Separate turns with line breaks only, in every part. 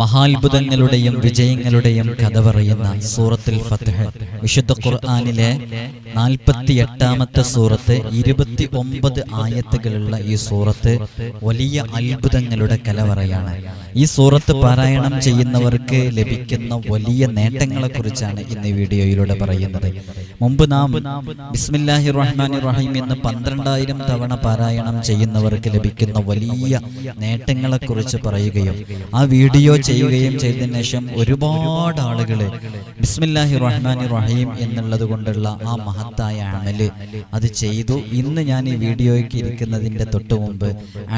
മഹാത്ഭുതങ്ങളുടെയും വിജയങ്ങളുടെയും കഥ പറയുന്ന സൂറത്തുൽ ഫത്ഹ്. വിശുദ്ധ ഖുർആാനിലെ നാൽപ്പത്തി എട്ടാമത്തെ സൂറത്ത് ഇരുപത്തി ഒമ്പത് ആയത്തുകളുള്ള ഈ സൂറത്ത് വലിയ അത്ഭുതങ്ങളുടെ കലവറയാണ്. ഈ സൂറത്ത് പാരായണം ചെയ്യുന്നവർക്ക് ലഭിക്കുന്ന വലിയ നേട്ടങ്ങളെ കുറിച്ചാണ് ഇന്ന് വീഡിയോയിലൂടെ പറയുന്നത്. മുമ്പ് നാം ബിസ്മില്ലാഹി റഹ്മാൻ റഹീം എന്ന് പന്ത്രണ്ടായിരം തവണ പാരായണം ചെയ്യുന്നവർക്ക് ലഭിക്കുന്ന വലിയ നേട്ടങ്ങളെ കുറിച്ച് പറയുകയും ആ വീഡിയോ ചെയ്യുകയും ചെയ്തതിനു ശേഷം ഒരുപാട് ആളുകൾ ബിസ്മില്ലാഹി റഹ്മാൻ റഹീം എന്നുള്ളത് കൊണ്ടുള്ള ആ മഹത്തായ അമൽ അത് ചെയ്തു. ഇന്ന് ഞാൻ ഈ വീഡിയോയ്ക്ക് ഇരിക്കുന്നതിന്റെ തൊട്ട് മുമ്പ്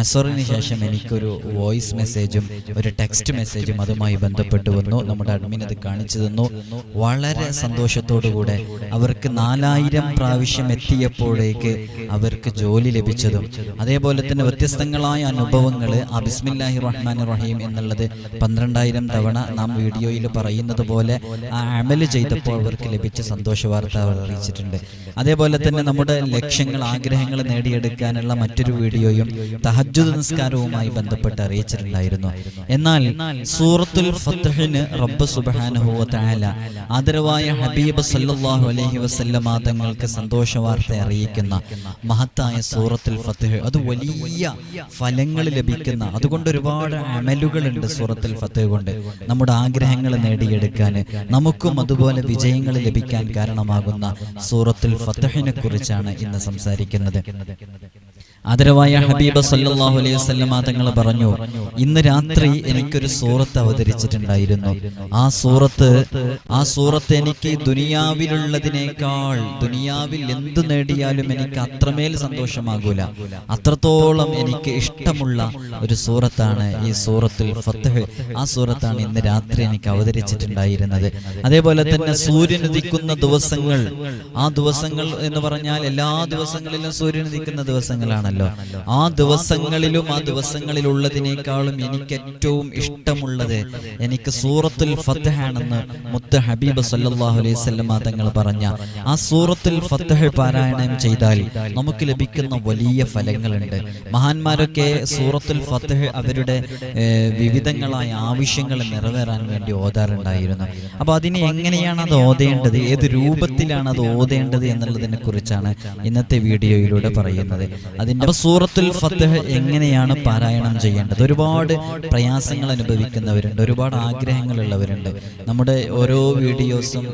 അസറിന് ശേഷം എനിക്കൊരു വോയിസ് മെസ്സേജും ഒരു ടെക്സ്റ്റ് മെസ്സേജും അതുമായി ബന്ധപ്പെട്ട് വന്നു. നമ്മുടെ അഡ്മിൻ അത് കാണിച്ചു തന്നു. വളരെ സന്തോഷത്തോടുകൂടെ അവർക്ക് നാലായിരം പ്രാവശ്യം എത്തിയപ്പോഴേക്ക് അവർക്ക് ജോലി ലഭിച്ചതും അതേപോലെ തന്നെ വ്യത്യസ്തങ്ങളായ അനുഭവങ്ങൾ ആ ബിസ്മില്ലാഹി റഹ്മാൻ റഹീം എന്നുള്ളത് പന്ത്രണ്ടായിരം തവണ നാം വീഡിയോയിൽ പറയുന്നത് പോലെ ആ അമൽ ചെയ്തപ്പോൾ അവർക്ക് ലഭിച്ച സന്തോഷ വാർത്ത അവർ അറിയിച്ചിട്ടുണ്ട്. അതേപോലെ തന്നെ നമ്മുടെ ലക്ഷ്യങ്ങൾ ആഗ്രഹങ്ങൾ നേടിയെടുക്കാനുള്ള മറ്റൊരു വീഡിയോയും തഹജ്ജുദ് നിസ്കാരവുമായി ബന്ധപ്പെട്ട് അറിയിച്ചിട്ടുണ്ടായിരുന്നു. എന്നാൽ സൂറത്തുൽ ഫത്തഹിന് റബ്ബ് തആല ആദരവായ ഹബീബ് സല്ലാഹു അലഹി വസല്ലമ തങ്ങൾക്ക് സന്തോഷ വാർത്ത അറിയിക്കുന്ന മഹത്തായ സൂറത്തുൽ ഫത്തഹ് അത് വലിയ ഫലങ്ങൾ ലഭിക്കുന്ന അതുകൊണ്ട് ഒരുപാട് അമലുകളുണ്ട് സൂറത്തുൽ ഫത്ഹ് കൊണ്ട് നമ്മുടെ ആഗ്രഹങ്ങൾ നേടിയെടുക്കാൻ നമുക്കും അതുപോലെ വിജയങ്ങൾ ലഭിക്കാൻ കാരണമാകുന്ന സൂറത്തുൽ ഫത്തഹിനെ കുറിച്ചാണ് ഇന്ന് സംസാരിക്കുന്നത്. ആദരവായ ഹബീബ് സല്ലാഹു അലൈഹി വസല്ലമ തങ്ങൾ പറഞ്ഞു ഇന്ന് രാത്രി എനിക്കൊരു സൂറത്ത് അവതരിച്ചിട്ടുണ്ടായിരുന്നു. ആ സൂറത്ത് ആ സൂറത്ത് എനിക്ക് ദുനിയാവിലുള്ളതിനേക്കാൾ ദുനിയാവിൽ എന്തു നേടിയാലും എനിക്ക് അത്രമേൽ സന്തോഷമാകൂല. അത്രത്തോളം എനിക്ക് ഇഷ്ടമുള്ള ഒരു സൂറത്താണ് ഈ സൂറത്തുൽ ഫത്തഹ് ആ സൂറത്താണ് ഇന്ന് രാത്രി എനിക്ക് അവതരിച്ചിട്ടുണ്ടായിരുന്നത്. അതേപോലെ തന്നെ സൂര്യൻ ഉദിക്കുന്ന ദിവസങ്ങൾ. ആ ദിവസങ്ങൾ എന്ന് പറഞ്ഞാൽ എല്ലാ ദിവസങ്ങളിലും സൂര്യൻ ഉദിക്കുന്ന ദിവസങ്ങളാണല്ലോ ആ ദിവസങ്ങളിലും ആ ദിവസങ്ങളിലുള്ളതിനേക്കാളും എനിക്ക് ഏറ്റവും ഇഷ്ടമുള്ളത് എനിക്ക് സൂറത്തുൽ ഫത്തഹാണെന്ന് മുത്ത് ഹബീബ് സല്ലാഹു അലൈഹി വസല്ലം തങ്ങൾ പറഞ്ഞ. ആ സൂറത്തുൽ ഫത്തഹ് പാരായണം ചെയ്താൽ നമുക്ക് ലഭിക്കുന്ന വലിയ ഫലങ്ങളുണ്ട്. മഹാന്മാരൊക്കെ സൂറത്തുൽ ഫത്തഹ് അവരുടെ വിവിധങ്ങളായ ആവശ്യങ്ങൾ നിറവേറാൻ വേണ്ടി ഓതാറുണ്ടായിരുന്നു. അപ്പൊ അതിനെ എങ്ങനെയാണ് അത് ഓതേണ്ടത്? ഏത് രൂപത്തിലാണ് അത് ഓതേണ്ടത് എന്നുള്ളതിനെ കുറിച്ചാണ് ഇന്നത്തെ വീഡിയോയിലൂടെ പറയുന്നത്. അതിന്റെ അപ്പൊ സൂറത്തുൽ ഫത്തഹ് എങ്ങനെയാണ് പാരായണം ചെയ്യേണ്ടത്? ഒരുപാട് പ്രയാസങ്ങൾ അനുഭവിക്കുന്നവരുണ്ട് ഒരുപാട് ആഗ്രഹങ്ങളുള്ളവരുണ്ട്. നമ്മുടെ ഓരോ വീഡിയോസും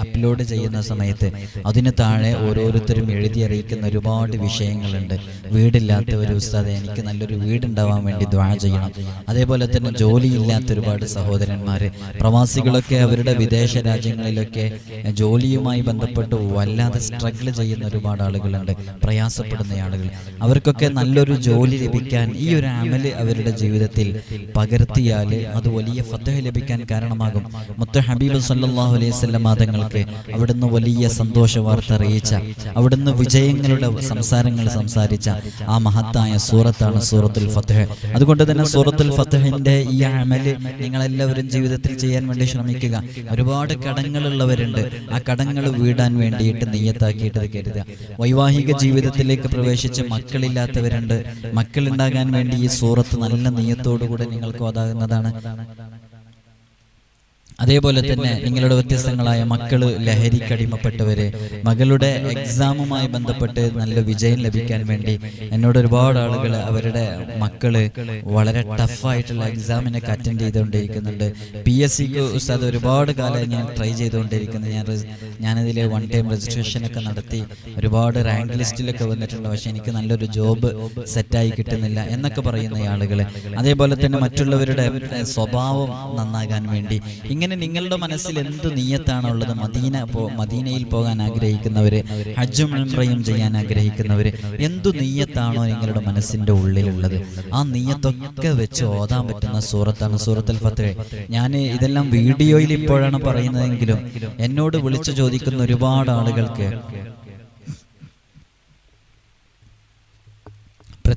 അപ്ലോഡ് ചെയ്യുന്ന സമയത്ത് അതിന് താഴെ ഓരോരുത്തരും എഴുതി അറിയിക്കുന്ന ഒരുപാട് വിഷയങ്ങളുണ്ട്. വീടില്ലാത്ത ഒരു ഉസ്താദ് എനിക്ക് നല്ലൊരു വീടുണ്ടാവാൻ വേണ്ടി ദ്വാ ചെയ്യണം. അതേപോലെ തന്നെ ജോലിയില്ലാത്ത ഒരുപാട് സഹോദരന്മാർ പ്രവാസികളൊക്കെ അവരുടെ വിദേശ രാജ്യങ്ങളിലൊക്കെ ജോലിയുമായി ബന്ധപ്പെട്ട് വല്ലാതെ സ്ട്രഗിൾ ചെയ്യുന്ന ഒരുപാട് ആളുകളുണ്ട് പ്രയാസപ്പെടുന്ന ആളുകൾ. അവർക്കൊക്കെ നല്ലൊരു ജോലി ലഭിക്കാൻ ഈ ഒരു അമൽ അവരുടെ ജീവിതത്തിൽ പകർത്തിയാൽ അത് വലിയ ഫത്തഹ ലഭിക്കാൻ കാരണമാകും. മുത്ത ഹബീബ് സല്ലല്ലാഹു അലൈഹി വസല്ലം മാതങ്ങൾക്ക് അവിടുന്ന് വലിയ സന്തോഷ വാർത്ത അറിയിച്ച അവിടുന്ന് വിജയങ്ങളുടെ സംസാരങ്ങൾ സംസാരിച്ച ആ മഹത്തായ സൂറത്താണ് സൂറത്തുൽ ഫത്തഹ് അതുകൊണ്ട് തന്നെ സൂറത്തുൽ ഫത്തഹിന്റെ ഈ അമൽ നിങ്ങളെല്ലാവരും ജീവിതത്തിൽ ചെയ്യാൻ വേണ്ടി ശ്രമിക്കുക. ഒരുപാട് കടങ്ങളുള്ളവരുണ്ട്. ആ കടങ്ങൾ വീടാൻ വേണ്ടിയിട്ട് നെയ്യത്താക്കിയിട്ട് കരുതുക വൈവാഹിക ജീവിതത്തിലേക്ക് പ്രവേശിച്ച് മക്കളില്ലാത്തവരുണ്ട്. മക്കളുണ്ടാകാൻ വേണ്ടി ഈ സൂറത്ത് നല്ല നെയ്യത്തോടുകൂടെ നിങ്ങൾക്ക് ഓതാകുന്നതാണ് അതേപോലെ തന്നെ നിങ്ങളുടെ വ്യത്യസ്തങ്ങളായ മക്കൾ ലഹരിക്കടിമപ്പെട്ടവര് മകളുടെ എക്സാമുമായി ബന്ധപ്പെട്ട് നല്ല വിജയം ലഭിക്കാൻ വേണ്ടി എന്നോട് ഒരുപാട് ആളുകൾ അവരുടെ മക്കൾ വളരെ ടഫായിട്ടുള്ള എക്സാമിനൊക്കെ അറ്റൻഡ് ചെയ്തുകൊണ്ടിരിക്കുന്നുണ്ട്. പി എസ് സിക്ക് ഉസ്താദ് ഒരുപാട് കാലം ഞാൻ ട്രൈ ചെയ്തുകൊണ്ടിരിക്കുന്നത് ഞാൻ ഞാനതിൽ വൺ ടൈം രജിസ്ട്രേഷൻ ഒക്കെ നടത്തി. ഒരുപാട് റാങ്ക് ലിസ്റ്റിലൊക്കെ വന്നിട്ടുണ്ട്. പക്ഷെ എനിക്ക് നല്ലൊരു ജോബ് സെറ്റായി കിട്ടുന്നില്ല എന്നൊക്കെ പറയുന്ന ആളുകൾ അതേപോലെ തന്നെ മറ്റുള്ളവരുടെ സ്വഭാവം നന്നാകാൻ വേണ്ടി ഇങ്ങനെ നിങ്ങളുടെ മനസ്സിൽ എന്ത് നീയത്താണുള്ളത്? മദീന മദീനയിൽ പോകാൻ ആഗ്രഹിക്കുന്നവര് ഹജ്ജും ഉംറയും ചെയ്യാൻ ആഗ്രഹിക്കുന്നവര് എന്തു നീയത്താണോ നിങ്ങളുടെ മനസ്സിന്റെ ഉള്ളിലുള്ളത്? ആ നീയത്തൊക്കെ വെച്ച് ഓതാൻ പറ്റുന്ന സൂറത്താണ് സൂറത്തുൽ ഫത്ത് ഞാൻ ഇതെല്ലാം വീഡിയോയിൽ ഇപ്പോഴാണ് പറയുന്നതെങ്കിലും എന്നോട് വിളിച്ചു ചോദിക്കുന്ന ഒരുപാട് ആളുകൾക്ക്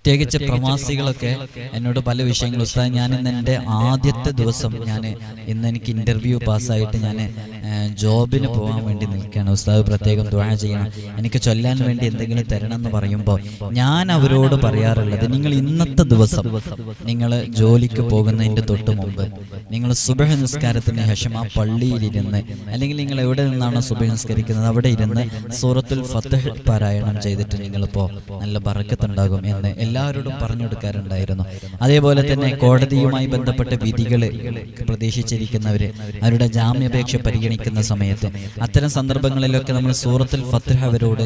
പ്രത്യേകിച്ച് പ്രവാസികളൊക്കെ എന്നോട് പല വിഷയങ്ങളും ഉസ്താദ് ഞാൻ ഇന്ന് എന്റെ ആദ്യത്തെ ദിവസം ഞാൻ ഇന്ന് എനിക്ക് ഇന്റർവ്യൂ പാസ്സായിട്ട് ഞാൻ ജോബിന് പോകാൻ വേണ്ടി നിൽക്കുകയാണ് ഉസ്താദ്. പ്രത്യേകം ദ്വാഴ ചെയ്യണം. എനിക്ക് ചൊല്ലാൻ വേണ്ടി എന്തെങ്കിലും തരണം എന്ന് പറയുമ്പോൾ ഞാൻ അവരോട് പറയാറുള്ളത് നിങ്ങൾ ഇന്നത്തെ ദിവസം നിങ്ങൾ ജോലിക്ക് പോകുന്നതിന്റെ തൊട്ട് മുമ്പ് നിങ്ങൾ സുബഹ നിസ്കാരത്തിന് ശേഷം ആ പള്ളിയിലിരുന്ന് അല്ലെങ്കിൽ നിങ്ങൾ എവിടെ നിന്നാണോ സുബഹ നിസ്കരിക്കുന്നത്? അവിടെ ഇരുന്ന് സൂറത്തുൽ ഫത്തഹ് പാരായണം ചെയ്തിട്ട് നിങ്ങളിപ്പോൾ നല്ല ബറക്കത്തുണ്ടാകും എന്ന് എല്ലാവരോടും പറഞ്ഞു കൊടുക്കാറുണ്ടായിരുന്നു അതേപോലെ തന്നെ കോടതിയുമായി ബന്ധപ്പെട്ട വിധികൾ പ്രതീക്ഷിച്ചിരിക്കുന്നവർ അവരുടെ ജാമ്യാപേക്ഷ പരിഗണിക്കുന്ന സമയത്ത് അത്തരം സന്ദർഭങ്ങളിലൊക്കെ നമ്മൾ സൂറത്തിൽ ഫത്തഹ് അവരോട്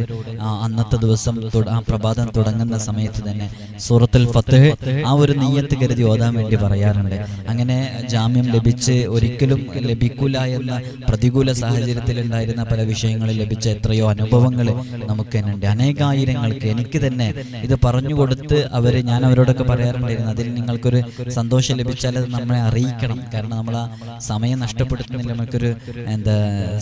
അന്നത്തെ ദിവസം ആ പ്രഭാതം തുടങ്ങുന്ന സമയത്ത് തന്നെ സൂറത്തിൽ ഫത്തഹ് ആ ഒരു നീയത്ത് കരുതി ഓതാൻ വേണ്ടി പറയാറുണ്ട്. അങ്ങനെ ജാമ്യം ലഭിച്ച് ഒരിക്കലും ലഭിക്കൂല എന്ന പ്രതികൂല സാഹചര്യത്തിൽ ഉണ്ടായിരുന്ന പല വിഷയങ്ങളിൽ ലഭിച്ച എത്രയോ അനുഭവങ്ങൾ നമുക്ക് തന്നെ ഉണ്ട് അനേകായിരങ്ങൾക്ക് എനിക്ക് തന്നെ ഇത് പറഞ്ഞു കൊടുത്ത് അവർ ഞാൻ അവരോടൊക്കെ പറയാറുണ്ടായിരുന്നു. അതിൽ നിങ്ങൾക്കൊരു സന്തോഷം ലഭിച്ചാൽ അത് നമ്മളെ അറിയിക്കണം. കാരണം നമ്മൾ ആ സമയം നഷ്ടപ്പെടുത്തുന്നില്ല നമുക്കൊരു എന്താ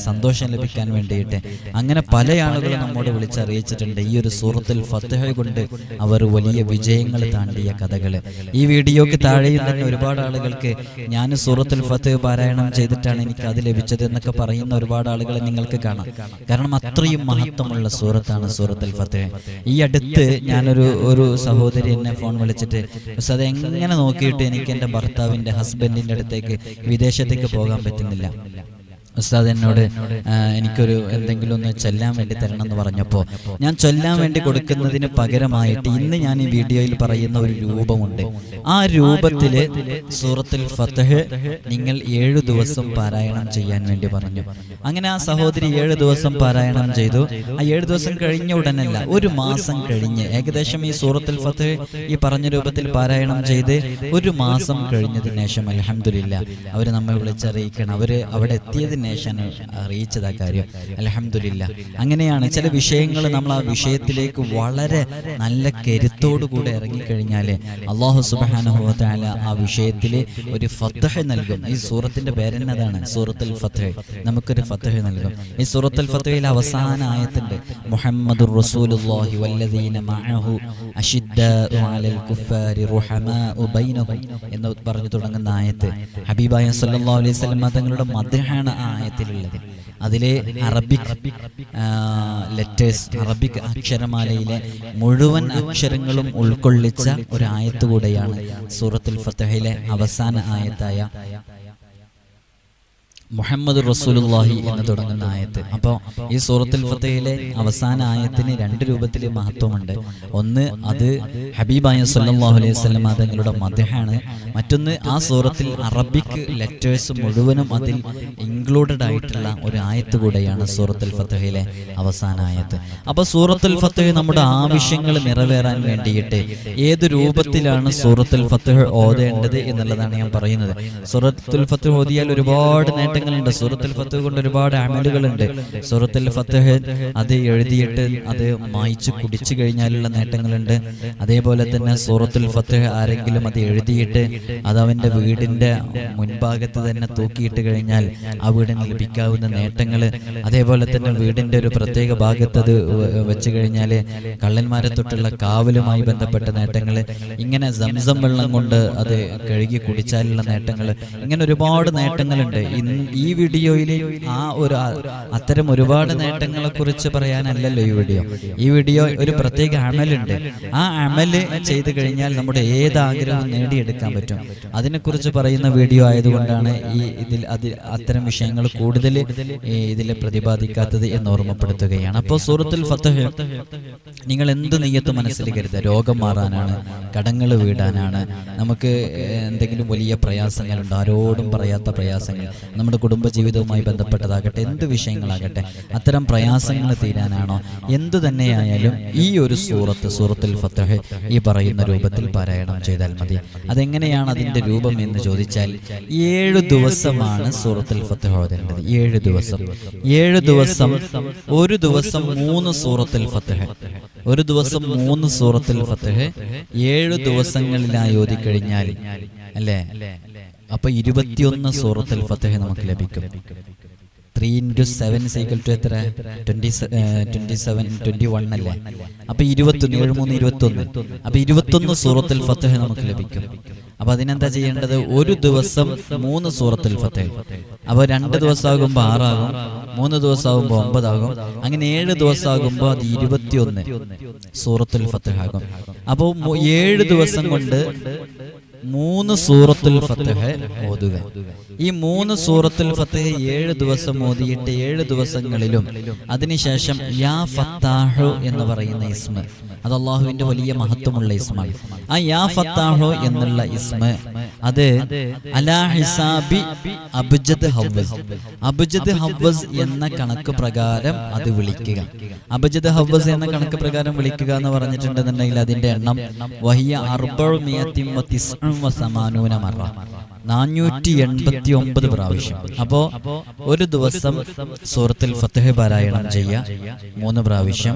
സന്തോഷം ലഭിക്കാൻ വേണ്ടിയിട്ട്. അങ്ങനെ പല ആളുകളും നമ്മോട് വിളിച്ചറിയിച്ചിട്ടുണ്ട്. ഈ ഒരു സുഹൃത്തിൽ ഫത്തഹ കൊണ്ട് അവർ വലിയ വിജയങ്ങൾ താണ്ടിയ കഥകൾ ഈ വീഡിയോക്ക് താഴെയും തന്നെ ഒരുപാട് ആളുകൾക്ക് ഞാൻ സൂറത്തുൽ ഫത്ത് പാരായണം ചെയ്തിട്ടാണ് എനിക്ക് അത് ലഭിച്ചത് എന്നൊക്കെ പറയുന്ന ഒരുപാട് ആളുകളെ നിങ്ങൾക്ക് കാണാം. കാരണം അത്രയും മഹത്വമുള്ള സൂറത്താണ് സൂറത്തുൽ ഫത്തഹ. ഈ അടുത്ത് ഞാനൊരു ഒരു സഹോദരി എന്നെ ഫോൺ വിളിച്ചിട്ട് "ഉസ്താദ്, അത് എങ്ങനെ നോക്കിയിട്ട് എനിക്ക് എന്റെ ഭർത്താവിന്റെ ഹസ്ബൻഡിന്റെ അടുത്തേക്ക് വിദേശത്തേക്ക് പോകാൻ പറ്റുന്നില്ല? ഉസ്താദ് എന്നോട് എനിക്കൊരു എന്തെങ്കിലും ഒന്ന് ചൊല്ലാൻ വേണ്ടി തരണം എന്ന് പറഞ്ഞപ്പോൾ ഞാൻ ചൊല്ലാൻ വേണ്ടി കൊടുക്കുന്നതിന് പകരമായിട്ട് ഇന്ന് ഞാൻ ഈ വീഡിയോയിൽ പറയുന്ന ഒരു രൂപമുണ്ട്. ആ രൂപത്തിൽ സൂറത്തുൽ ഫത്തഹ് നിങ്ങൾ ഏഴു ദിവസം പാരായണം ചെയ്യാൻ വേണ്ടി പറഞ്ഞു. അങ്ങനെ ആ സഹോദരി ഏഴ് ദിവസം പാരായണം ചെയ്തു. ആ ഏഴ് ദിവസം കഴിഞ്ഞ ഉടനല്ല ഒരു മാസം കഴിഞ്ഞ് ഏകദേശം ഈ സൂറത്തുൽ ഫത്തഹ് ഈ പറഞ്ഞ രൂപത്തിൽ പാരായണം ചെയ്ത് ഒരു മാസം കഴിഞ്ഞതിന് ശേഷം അലഹമില്ല അവർ നമ്മെ വിളിച്ചറിയിക്കണം. അവർ അവിടെ എത്തിയതിന് ശേഷമാണ് അറിയിച്ചത് ആ കാര്യം. അലഹമില്ല അങ്ങനെയാണ് ചില വിഷയങ്ങൾ നമ്മൾ ആ വിഷയത്തിലേക്ക് വളരെ നല്ല കരുത്തോടു കൂടെ ഇറങ്ങിക്കഴിഞ്ഞാൽ അള്ളാഹു സുബാനുഭവത്താല ആ വിഷയത്തിൽ ഒരു ഫത്തഹ് നൽകും. ഈ സൂറത്തിന്റെ പേരെന്നതാണ്? സൂറത്തുൽ ഫത്തഹ് നമുക്കൊരു ഫത്തഹ് നൽകും. ഈ സൂറത്തുൽ ഫത്തഹയിൽ അവസാന ആയത്തുണ്ട്. മുഹമ്മദ് റസൂലുള്ളാഹി വല്ലദീന മഅഹു അലൽ കുഫാരി എന്ന് പറഞ്ഞു തുടങ്ങുന്ന ആയത്ത്. ഹബീബായ സല്ലല്ലാഹു അലൈഹി വസല്ലം തങ്ങളുടെ മദ്ഹാണ് ആ ആയത്തിലുള്ളത് അതിലെ അറബിക് ലെറ്റേഴ്സ് അറബിക് അക്ഷരമാലയിലെ മുഴുവൻ അക്ഷരങ്ങളും ഉൾക്കൊള്ളിച്ച ഒരു ആയത്ത് കൂടെയാണ് സൂറത്തുൽ ഫത്തഹയിലെ അവസാന ആയത്തായ മുഹമ്മദ് റസൂലുള്ളാഹി എന്ന് തുടങ്ങുന്ന ആയത്ത്. അപ്പോൾ ഈ സൂറത്തുൽ ഫത്തഹിലെ അവസാന ആയത്തിന് രണ്ട് രൂപത്തിൽ മഹത്വമുണ്ട്. ഒന്ന് അത് ഹബീബായ സല്ലല്ലാഹു അലൈഹി വസല്ലം തങ്ങളുടെ മദഹാണ്. മറ്റൊന്ന് ആ സൂറത്തിൽ അറബിക് ലെറ്റേഴ്സ് മുഴുവനും അതിൽ ഇൻക്ലൂഡഡ് ആയിട്ടുള്ള ഒരു ആയത്ത് കൂടെയാണ് സൂറത്തുൽ ഫത്തഹിലെ അവസാന ആയത്ത്. അപ്പോൾ സൂറത്തുൽ ഫത്തഹ് നമ്മുടെ ആവശ്യങ്ങൾ നിറവേറാൻ വേണ്ടിയിട്ട് ഏത് രൂപത്തിലാണ് സൂറത്തുൽ ഫത്തഹ് ഓതേണ്ടത് എന്നുള്ളതാണ് ഞാൻ പറയുന്നത്. സൂറത്തുൽ ഫത്തഹ് ഓതിയാൽ ഒരുപാട് നേട്ടങ്ങളുണ്ട് സൂറത്തുൽ ഫത്ത് കൊണ്ട് ഒരുപാട് അമലുകളുണ്ട്. സൂറത്തുൽ ഫത്ത് അത് എഴുതിയിട്ട് അത് മായിച്ച് കുടിച്ചു കഴിഞ്ഞാലുള്ള നേട്ടങ്ങളുണ്ട്. അതേപോലെ തന്നെ സൂറത്തുൽ ഫത്ത് ആരെങ്കിലും അത് എഴുതിയിട്ട് അത് അവന്റെ വീടിന്റെ മുൻഭാഗത്ത് തന്നെ തൂക്കിയിട്ട് കഴിഞ്ഞാൽ ആ വീടിന് ലഭിക്കാവുന്ന നേട്ടങ്ങൾ അതേപോലെ തന്നെ വീടിന്റെ ഒരു പ്രത്യേക ഭാഗത്ത് അത് വെച്ച് കഴിഞ്ഞാൽ കള്ളന്മാരെ തൊട്ടുള്ള കാവലുമായി ബന്ധപ്പെട്ട നേട്ടങ്ങൾ ഇങ്ങനെ സംസം വെള്ളം കൊണ്ട് അത് കഴുകി കുടിച്ചാലുള്ള നേട്ടങ്ങൾ ഇങ്ങനെ ഒരുപാട് നേട്ടങ്ങളുണ്ട്. ഈ വീഡിയോയിൽ ആ ഒരു അത്തരം ഒരുപാട് നേട്ടങ്ങളെ കുറിച്ച് പറയാനല്ലല്ലോ ഈ വീഡിയോ. ഈ വീഡിയോ ഒരു പ്രത്യേക അമലുണ്ട്. ആ അമൽ ചെയ്തു കഴിഞ്ഞാൽ നമ്മുടെ ഏത് ആഗ്രഹവും നേടിയെടുക്കാൻ പറ്റും. അതിനെക്കുറിച്ച് പറയുന്ന വീഡിയോ ആയതുകൊണ്ടാണ് ഈ ഇതിൽ അതിൽ അത്തരം വിഷയങ്ങൾ കൂടുതൽ ഇതിൽ പ്രതിപാദിക്കാത്തത് എന്ന് ഓർമ്മപ്പെടുത്തുകയാണ്. അപ്പോൾ സൂറത്തുൽ ഫത്തഹ് നിങ്ങൾ എന്ത് നെയ്യത്ത് മനസ്സിൽ കരുതുക? രോഗം മാറാനാണ് കടങ്ങൾ വീടാനാണ് നമുക്ക് എന്തെങ്കിലും വലിയ പ്രയാസങ്ങളുണ്ട് ആരോടും പറയാത്ത പ്രയാസങ്ങൾ. നമ്മുടെ കുടുംബജീവിതവുമായി ബന്ധപ്പെട്ടതാകട്ടെ എന്ത് വിഷയങ്ങളാകട്ടെ അത്തരം പ്രയാസങ്ങൾ തീരാനാണോ എന്തു തന്നെയായാലും ഈ ഒരു സൂറത്ത് സൂറത്തുൽ ഫത്തഹ് ഈ പറയുന്ന രൂപത്തിൽ പാരായണം ചെയ്താൽ മതി. അതെങ്ങനെയാണ് അതിന്റെ രൂപം എന്ന് ചോദിച്ചാൽ ഏഴ് ദിവസമാണ് സൂറത്തുൽ ഫത്തഹ് ഓതേണ്ടത്. ഏഴ് ദിവസം. ഏഴ് ദിവസം ഒരു ദിവസം മൂന്ന് സൂറത്തുൽ ഫത്തഹ് ഒരു ദിവസം മൂന്ന് സൂറത്തുൽ ഫത്തഹ് ഏഴ് ദിവസങ്ങളിലായി ഓതിക്കഴിഞ്ഞാൽ അല്ലേ? അപ്പൊ ഇരുപത്തിയൊന്ന് സൂറത്തുൽ ഫത്തഹ് നമുക്ക് ലഭിക്കും. Three into seven cycle two എത്ര? Twenty twenty seven twenty one അല്ലേ? അപ്പൊ ഇരുപത്തൊന്ന് ഏഴ് മൂന്ന് ഇരുപത്തൊന്ന് അപ്പൊ ഇരുപത്തൊന്ന് സൂറത്തുൽ ഫത്തഹ് നമുക്ക് ലഭിക്കും. അപ്പൊ അതിനെന്താ ചെയ്യേണ്ടത്? ഒരു ദിവസം മൂന്ന് സൂറത്തുൽ ഫത്തഹ്. അപ്പൊ രണ്ട് ദിവസം ആകുമ്പോ ആറാകും. മൂന്ന് ദിവസം ആകുമ്പോ ഒമ്പതാകും. അങ്ങനെ ഏഴ് ദിവസം ആകുമ്പോ അത് ഇരുപത്തിയൊന്ന് സൂറത്തുൽ ഫത്തഹ് ആകും അപ്പോ ഏഴ് ദിവസം കൊണ്ട് മൂന്ന് സൂറത്തുൽ ഫത്തഹ് ഓതുക. ഈ മൂന്ന് സൂറത്തുൽ ഫത്തഹ് ഏഴ് ദിവസം ഓതിയിട്ട് ഏഴ് ദിവസങ്ങളിലും അതിനുശേഷം യാ ഫത്താഹു എന്ന് പറയുന്ന ഇസ്മ. അത് അള്ളാഹുവിന്റെ വലിയ മഹത്വമുള്ള ഇസ്മാണ്. ആ യാ ഫത്താഹോ എന്നുള്ള ഇസ്മ അത് അലാ ഹിസാബി അബ്ജദ് ഹവ്വസ് അബ്ജദ് ഹവ്വസ് എന്ന കണക്ക് പ്രകാരം അത് വിളിക്കുക. അബ്ജദ് ഹവ്വസ് എന്ന കണക്ക് പ്രകാരം വിളിക്കുക എന്ന് പറഞ്ഞിട്ടുണ്ടെന്നുണ്ടെങ്കിൽ അതിന്റെ എണ്ണം വഹിയ മറ. നാനൂറ്റി എൺപത്തി ഒമ്പത് പ്രാവശ്യം. അപ്പോ ഒരു ദിവസം സൂറത്തിൽ ഫത്തഹ് പാരായണം ചെയ്യുക മൂന്ന് പ്രാവശ്യം.